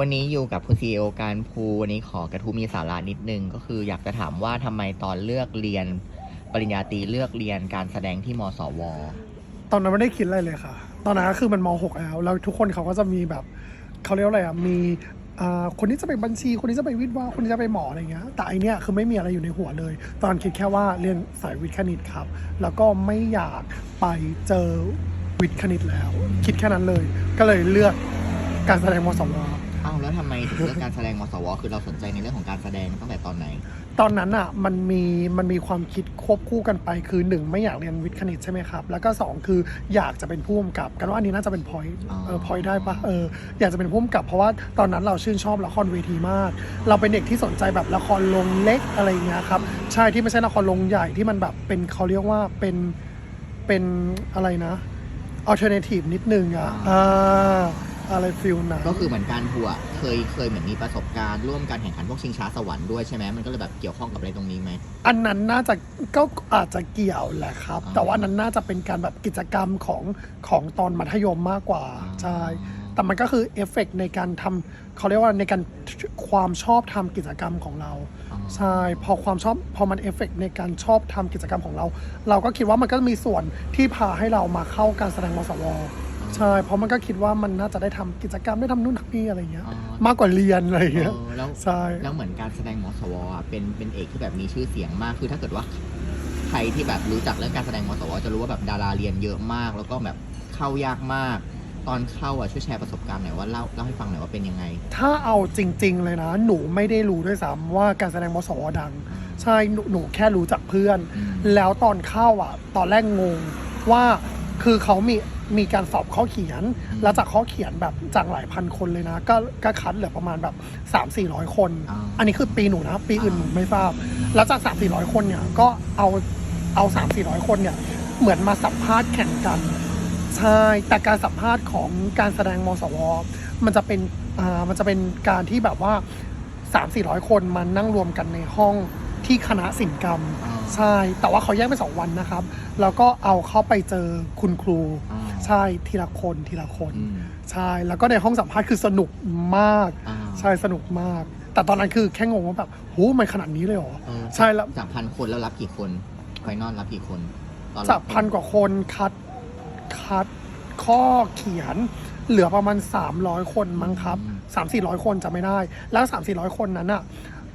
วันนี้อยู่กับคุณซีโอการภูวันนี้ขอกระทู้มีสาระนิดนึง ก็คืออยากจะถามว่าทำไมตอนเลือกเรียนปริญญาตรีเลือกเรียนการแสดงที่มสว ตอนนั้นไม่ได้คิดอะไรเลยค่ะ ตอนนั้นก็คือมันม .6 แล้ว แล้วทุกคนเขาก็จะมีแบบเขาเรียกว่าอะไรอะ มีอ่าคนนี้จะไปบัญชี คนนี้จะไปวิทย์ว่าคนนี้จะไปหมออะไรเงี้ย แต่อันเนี้ยคือไม่มีอะไรอยู่ในหัวเลย ตอนคิดแค่ว่าเรียนสายวิทย์คณิตครับ แล้วก็ไม่อยากไปเจอวิทย์คณิตแล้ว คิดแค่นั้นเลย ก็เลยเลือกการแสดงมสว อ้าวแล้วทำไมถึงเลือกการแสดงมสว คือเราสนใจในเรื่องของการแสดงตั้งแต่ตอนไหน ตอนนั้นอะมันมีมันมีความคิดควบคู่กันไปคือหนึ่งไม่อยากเรียนวิทย์คณิตใช่ไหมครับ แล้วก็สองคืออยากจะเป็นผู้กำกับ กันว่าอันนี้น่าจะเป็นพอยต์อ๋อ เออพอยต์ได้ปะเอออยากจะเป็นผู้กำกับ เพราะว่าตอนนั้นเราชื่นชอบละครเวทีมาก เราเป็นเด็กที่สนใจแบบละครลงเล็กอะไรอย่างเงี้ยครับใช่ที่ไม่ใช่ละครลงใหญ่ที่มันแบบเป็นเขาเรียกว่าเป็นเป็นอะไรนะอัลเทอร์เนทีฟนิดนึงอะอ่า อะไรฟิลนั้นก็คือเหมือนการทัวร์เคยเคยเหมือนมีประสบการณ์ร่วมการแข่งขันพวกชิงช้าสวรรค์ด้วยใช่ไหมมันก็เลยแบบเกี่ยวข้องกับอะไรตรงนี้ไหมอันนั้นน่าจะก็อาจจะเกี่ยวแหละครับอ๋อแต่ว่าอันนั้นน่าจะเป็นการแบบกิจกรรมของของตอนมัธยมมากกว่าใช่แต่มันก็คือเอฟเฟกต์ในการทำเขาเรียกว่าในการความชอบทำกิจกรรมของเราอ๋อใช่พอความชอบพอมันเอฟเฟกต์ในการชอบทำกิจกรรมของเรา เราก็คิดว่ามันก็มีส่วนที่พาให้เรามาเข้าการแสดงมสว ใช่ เพราะมันก็คิดว่ามันน่าจะได้ทำกิจกรรมได้ทำนู่นทำนี่อะไรอย่างเงี้ย อ๋อ มากกว่าเรียนอะไรอย่างเงี้ย เออแล้วใช่ แล้วเหมือนการแสดงมสวอะเป็นเป็นเอกที่แบบมีชื่อเสียงมากคือถ้าเกิดว่า ใครที่แบบรู้จักเรื่องการแสดงมสวจะรู้ว่าแบบดาราเรียนเยอะมาก แล้วก็แบบเข้ายากมาก ตอนเข้าอะช่วยแชร์ประสบการณ์หน่อยว่าเล่าเล่าให้ฟังหน่อยว่าเป็นยังไงถ้าเอาจริง ๆ เลยนะ หนูไม่ได้รู้ด้วยซ้ำว่าการแสดงมสวดัง ใช่หนูหนูแค่รู้จักเพื่อน อืมแล้วตอนเข้าอะ ตอนแรกงงว่า คือเขามีมีการสอบข้อเขียน แล้วจากข้อเขียนแบบจากหลายพันคนเลยนะ ก็ก็คัดเหลือประมาณแบบ 3 4 0 0 คน อ่า อันนี้คือปีหนูนะ ปีอื่นหนูไม่ทราบ แล้วจาก 3 4 0 0 คนเนี่ย ก็เอาเอา 3 4 0 0 คนเนี่ย เหมือนมาสัมภาษณ์แข่งกัน ใช่ แต่การสัมภาษณ์ของการแสดงมสว มันจะเป็นอ่ามันจะเป็นการที่แบบว่า 3 4 0 0 คนมานั่งรวมกันในห้อง ที่คณะศิลปกรรมอ่าใช่ แต่ว่าเขาแยกเป็นสองวันนะครับ แล้วก็เอาเข้าไปเจอคุณครู อ่าใช่ทีละคนทีละคน อืม ใช่ แล้วก็ในห้องสัมภาษณ์คือสนุกมาก อ่า ใช่สนุกมาก แต่ตอนนั้นคือแค่งงว่าแบบโหมันขนาดนี้เลยเหรอ เออใช่แล้วจากพันคนแล้วรับกี่คนไฟนอลรับกี่คนตอนรับจากพันกว่าคนคัดคัดข้อเขียน เหลือประมาณ 300 คนมั้งครับ 3 4 0 0 คนจะไม่ได้ แล้ว 3 4 0 0 คนนั้นอะ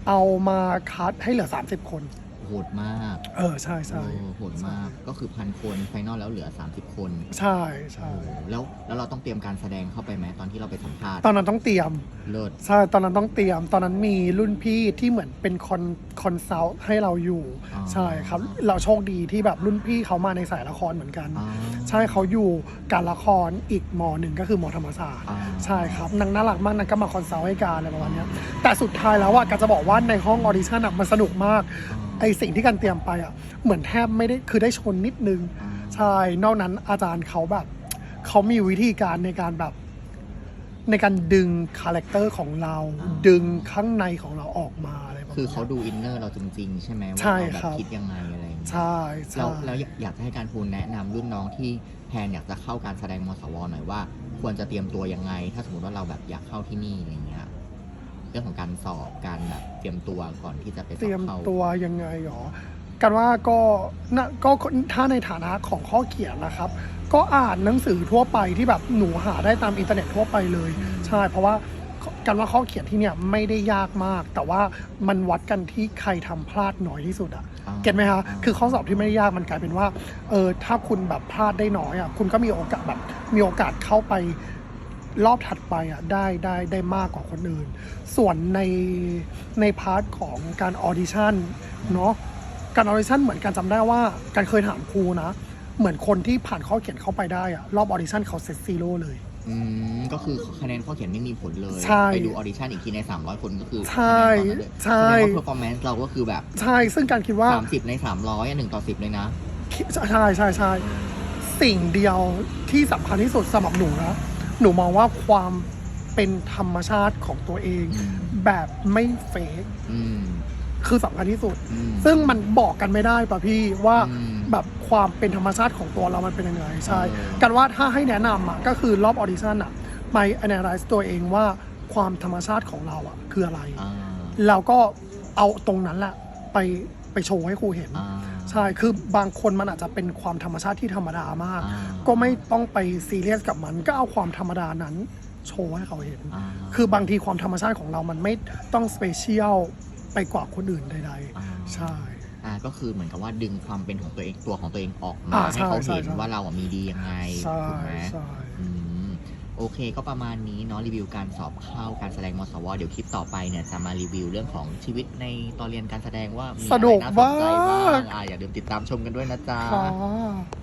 เอามาคัดให้เหลือ 30 คน โหดมากเออใช่ใช่โอ้โหดมากก็คือพันคนไฟนอลแล้วเหลือ 30 คนใช่ใช่โอ้โหแล้วแล้วเราต้องเตรียมการแสดงเข้าไปไหมตอนที่เราไปสัมภาษณ์ตอนนั้นต้องเตรียม เลิศ ใช่ ตอนนั้นต้องเตรียม ตอนนั้นมีรุ่นพี่ที่เหมือนเป็นคอนคอนซัลท์ให้เราอยู่ อ๋อ ใช่ครับ เราโชคดีที่แบบรุ่นพี่เขามาในสายละครเหมือนกัน อ่า ใช่เขาอยู่ การละครอีกมหนึ่งก็คือมธรรมศาสตร์อ่าใช่ครับนางน่ารักมากนางก็มาคอนซัลท์ให้การอะไรประมาณเนี้ยแต่สุดท้ายแล้วอะการจะบอกว่าในห้องออดิชั่นอะมันสนุกมากไอสิ่งที่การเตรียมไปอะเหมือนแทบไม่ได้คือได้ชนนิดนึงอ่าใช่นอกนั้นอาจารย์เขาแบบเขามีวิธีการในการแบบในการดึงคาแรคเตอร์ของเรา ดึงข้างในของเราออกมาอะไรประมาณคือเขานี้ยดูอินเนอร์เราจริงๆ ใช่ไหมว่าใช่เราแบครับบคิดยังไงอะไรอย่างเงี้ย ใช่ใช่แล้วแล้วอยากอยากจะให้การพูนแนะนำรุ่นน้องที่แพนอยากจะเข้าการแสดงมสวหน่อยว่า ควรจะเตรียมตัวยังไง ถ้าสมมติว่าเราแบบอยากเข้าที่นี่อะไรเงี้ยเรื่องของการสอบการแบบเตรียมตัวก่อนที่จะไปสเตอรีบยมเข้า ตัวยังไงหรอ กันว่าก็นะก็ถ้าในฐานะของข้อเขียนนะครับ ก็อ่านหนังสือทั่วไปที่แบบหนูหาได้ตามอินเทอร์เน็ตทั่วไปเลย ใช่ เพราะว่า กันว่าข้อเขียนที่เนี่ยไม่ได้ยากมาก แต่ว่ามันวัดกันที่ใครทำพลาดน้อยที่สุดอะอ่าเก็ตไหมคะอ่าคือข้อสอบที่ไม่ได้ยากมันกลายเป็นว่าเออถ้าคุณแบบพลาดได้น้อยอะคุณก็มีโอกาสแบบมีโอกาสเข้าไปรอบถัดไปอะได้ได้ได้มากกว่าคนอื่น ส่วนในในพาร์ทของการออดิชั่นเนาะการออดิชั่นเหมือนกันจำได้ว่าการเคยถามครูนะ เหมือนคนที่ผ่านข้อเขียนเข้าไปได้อะรอบออดิชั่นเขาเซตซีโร่เลย อืมก็คือคะแนนข้อเขียนไม่มีผลเลยใช่ไปดูออดิชั่นอีกทีใน 300 คนก็คือใช่คะแนนตอนนั้นเลยใช่แสดงว่า performance เราก็คือแบบใช่ซึ่งการคิดว่า 30 ใน 300อะ1ต่อ 10 เลยนะ ใช่ใช่ใช่ใช่สิ่งเดียวที่สำคัญที่สุดสำหรับหนูนะหนูมองว่าความเป็นธรรมชาติของตัวเองอืมแบบไม่เฟกอืม คือสำคัญที่สุด อืม ซึ่งมันบอกกันไม่ได้ป่ะพี่ว่าอืมแบบความเป็นธรรมชาติของตัวเรามันเป็นยังไงใช่ เออ กันว่าถ้าให้แนะนำอะก็คือรอบออดิชั่นอะไป analyze ตัวเองว่าความธรรมชาติของเราอะคืออะไร อ่าเราก็เอาตรงนั้นแหละไปไปโชว์ให้ครูเห็น อ่า ใช่ คือบางคนมันอาจจะเป็นความธรรมชาติที่ธรรมดามาก อ่า ก็ไม่ต้องไปซีเรียสกับมัน ก็เอาความธรรมดานั้น โชว์ให้เขาเห็นาคือบางทีความธรรมชาติของเรามันไม่ต้องสเปเชียล ไปกว่าคนอื่นใดอ่าๆใช่ อ่าก็คือเหมือนกับว่าดึงความเป็นของตัวเองตัวของตัวเองออกมาอ่าให้เขาใช่เห็นใช่ ว่าเราอะมีดียังไงใช่ถูกไหมใช่ อืมโอเคก็ประมาณนี้เนาะรีวิวการสอบเข้าการแสดงมสว เดี๋ยวคลิปต่อไปเนี่ยจะมารีวิวเรื่องของชีวิตในตอนเรียนการแสดงว่ามีสอะไรนุกน่าสนใจบ้ามางกอ่าอย่าลืมติดตามชมกันด้วยนะจ๊ะ ค่ะ